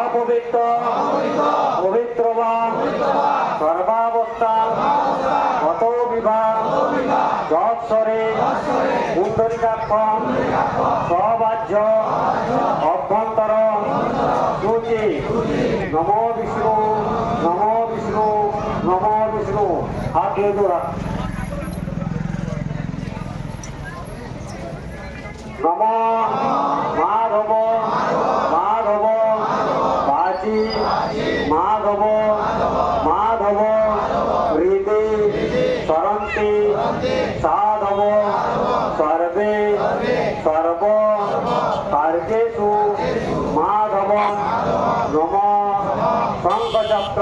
অপবিত্র, পবিত্রবান, সর্বাবস্থা কত বিভাগ যৎসরে কুণ্ডরিকাক্ষম সবাহ্য, অভ্যন্তর, সূচি। নম বিষ্ণু নম বিষ্ণু নম বিষ্ণু। হাত দিয়ে নম, মাধব মাধব বাজি মাধব মাধব, হৃদি সরন্তি সাধব, সর্বে, সর্ব, কার্যেষু, মাধব, নম, শঙ্খচক্র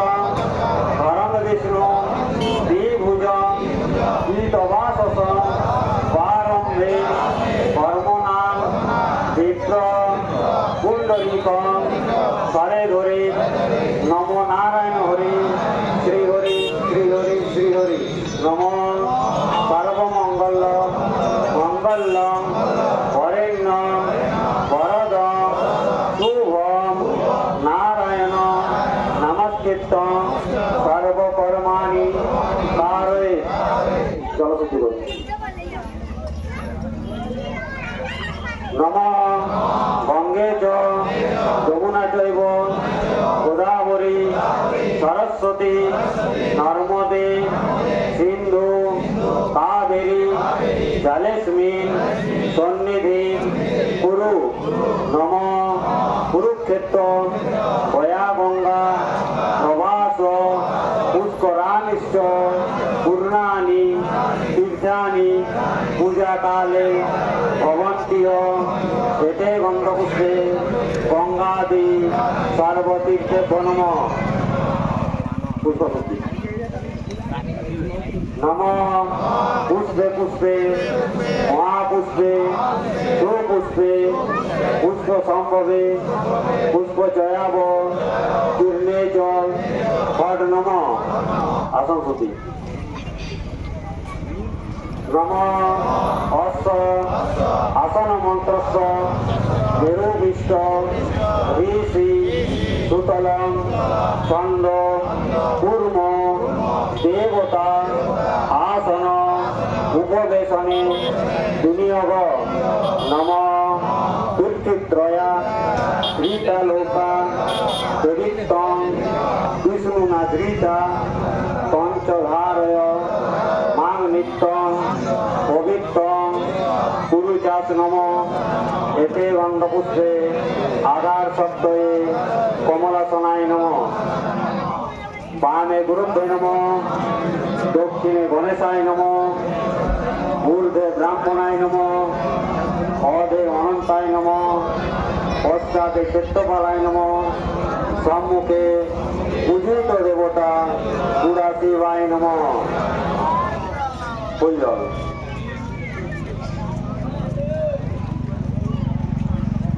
মঙ্গল হরেণ্য বরদ শুভম নারায়ণ নমস্কৃত সর্বকর্মাণি কারয়ে জলশুদ্ধি করুন নম গঙ্গে যমুনা চৈব গোদাবরী, সরস্বতী, নর্মদে পূর্ণানি তীর্থানি পূজাকালে ভবন্তীয় এতে গন্ধপুষ্পে গঙ্গাদি পার্বতীর্থে পুষ্পপুষ্পী নম পুষ্পে পুষ্পে মহাপুষ্পে সুপুষ্পে, পুষ্প সম্ভবে, পুষ্প জয়াব পূর্ণে জল ফট নম। আসন সতী। নম অস্ত আসন মন্ত্রস্য মেরুবিষ্ট ঋষি, সুতলং চন্দ কুর্ম, দেবতা উপবেশনে বিনিয়োগ। নম কীর্তিত্রয়া শ্রীতালোকা চরিত্রং বিষ্ণুনা ধৃতা পঞ্চধারয় মাং নিত্যং পবিত্রং পুরুচাস নম। এতে গন্ধপুষ্পে আধার সপ্তয়ে কমলাসনায় নম। বামে গুরুত্বে নম। দক্ষিণে গণেশায় নম ঊর্ধ্বে ব্রাহ্মণায় নম, অধে অনন্তায় নম, পশ্চাতে ক্ষেত্রপালায় নম, সম্মুখে পূজিত দেবতা পুরাশিবায় নম। ফুলজল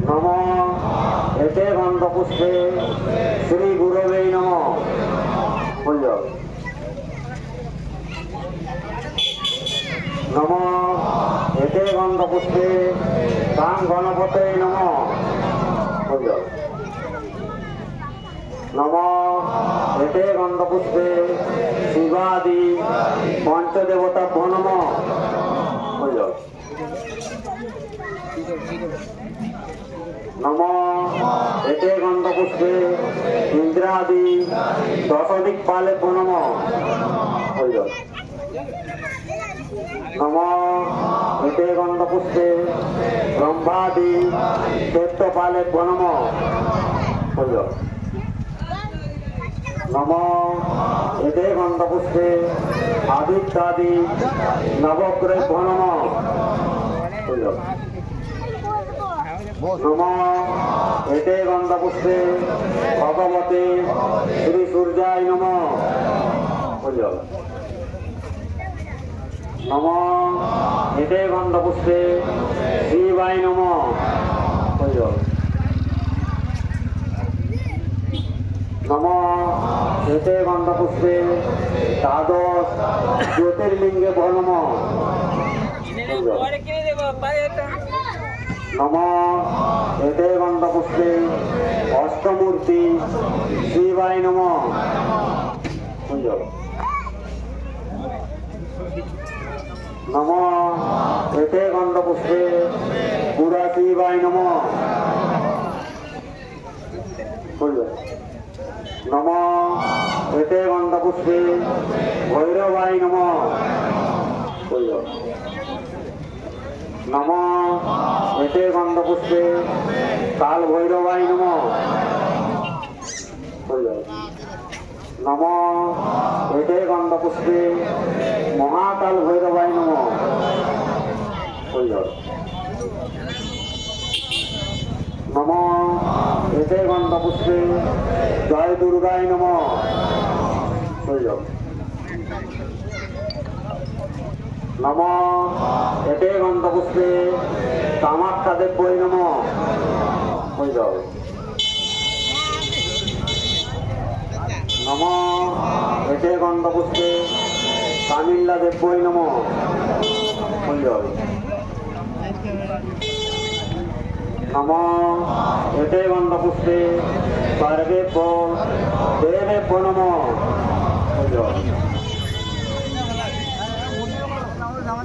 নম। এতে গন্ধপুষ্পে শ্রী গুরবে নম। ফুলজল নম। এতে গন্ধপুষ্পে কাম গণপতে নম। নম। এতে গন্ধপুষ্পে শিবাদি পঞ্চদেবতা নম। নম। এতে গন্ধপুষ্পে ইন্দ্রাদি দশদিক পালে নম। ফুলজল নম এতে গন্ধপুষ্পে ব্রহ্মাদি নম। ফুলজল নম এতে গন্ধপুষ্পে আদিত্যাদি নম। ফুলজল নম এতে গন্ধপুষ্পে ভগবতে শ্রী সূর্যায় নম। ফুলজল নম। এতে গন্ধপুষ্পে শিবায় নম। ফুলজল নম। এতে গন্ধপুষ্পে দ্বাদশ জ্যোতির্লিঙ্গে ভো নম। নম। এতে গন্ধপুষ্পে অষ্টমূর্তি শিবায় নম। কুঞ্জ নম। এতে গন্ধপুষ্পে পুরা শিবায় নম। নম। এতে গন্ধপুষ্পে ভৈরবায় নম। নম। এতে গন্ধপুষ্পে কাল ভৈরবাই নম। নম। এতে গন্ধপুষ্পে মহাকাল ভৈরবাই নম। নম। এতে গন্ধপুষ্পে জয় দুর্গায় নম। নম। এতে গন্ধপুষ্পে কামাখ্যা দেব্যই নম। হয়ে যাও নম এতে গন্ধপুষ্পে কামিল্লা দেব্যই নম। হয়ে যাও নম। এতে গন্ধপুষ্পে সর্বেভ্য দেবেভ্য নম। যাও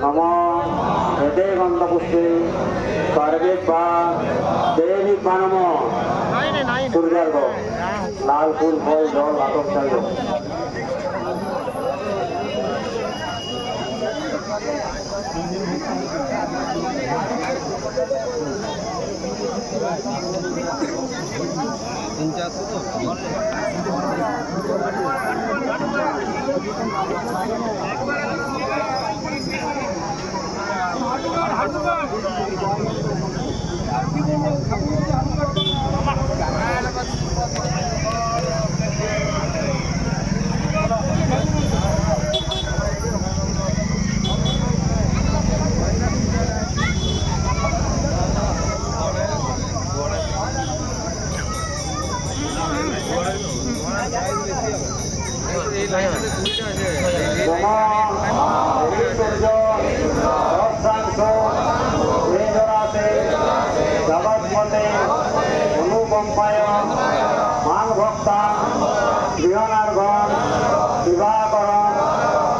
নম। এতে গন্ধপুষ্পে সর্বে বা দেবী নম। সূর্যার্ঘ লাল ফুল ফল জল। আতক চাল নম সূর্য দশাংশ জরাতে জগৎপতে অনুকম্পায় মান ভক্তা গৃহনার্ঘন বিবাহকরণ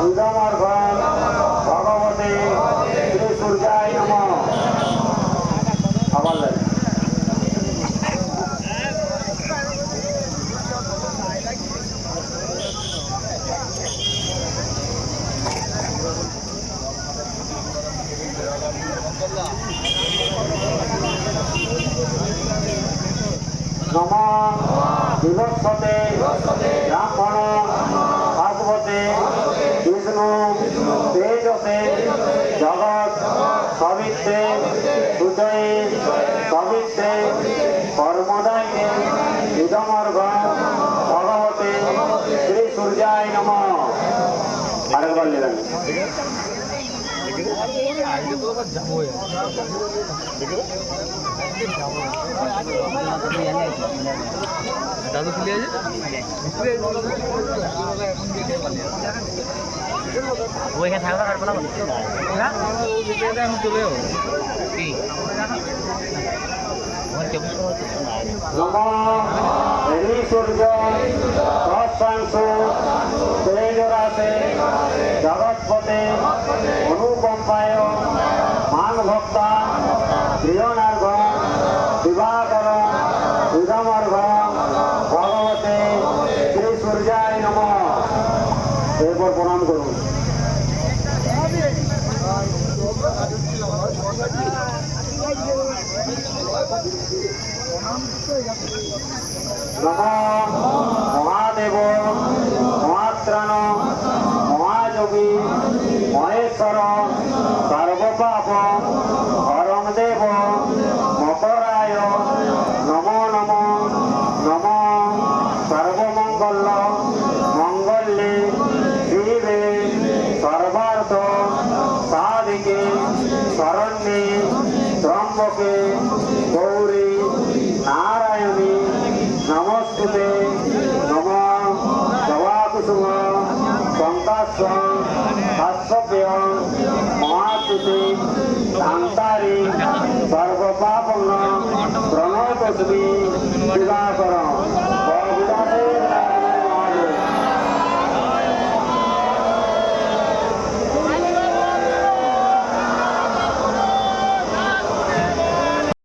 ইদমর্ঘন ভগবতে শ্রী সূর্যায় নম আবার লাগে নম বিভৎসতে ব্রাহ্মণ ভাগবতে বিষ্ণু তেজসে জগৎ সবিত্রে সুজয়ে সবিত্রে কর্মদায়ে ইদমর্ঘ ভগবতে শ্রী সূর্যায় নম। আরেকবার নেবেন দাদু খুলে আছে? ওইখানে থাকতে পারব না আমি চলে যাব কি? আমার কেমন জগৎপতে অনুকম্পায় মান ভক্তা প্রিয়নার্ঘ বিবাহকর উদমর্ঘ ভগবতে শ্রী সূর্যায় নম। এরপর প্রণাম করুন। নম মহাদেব। பாப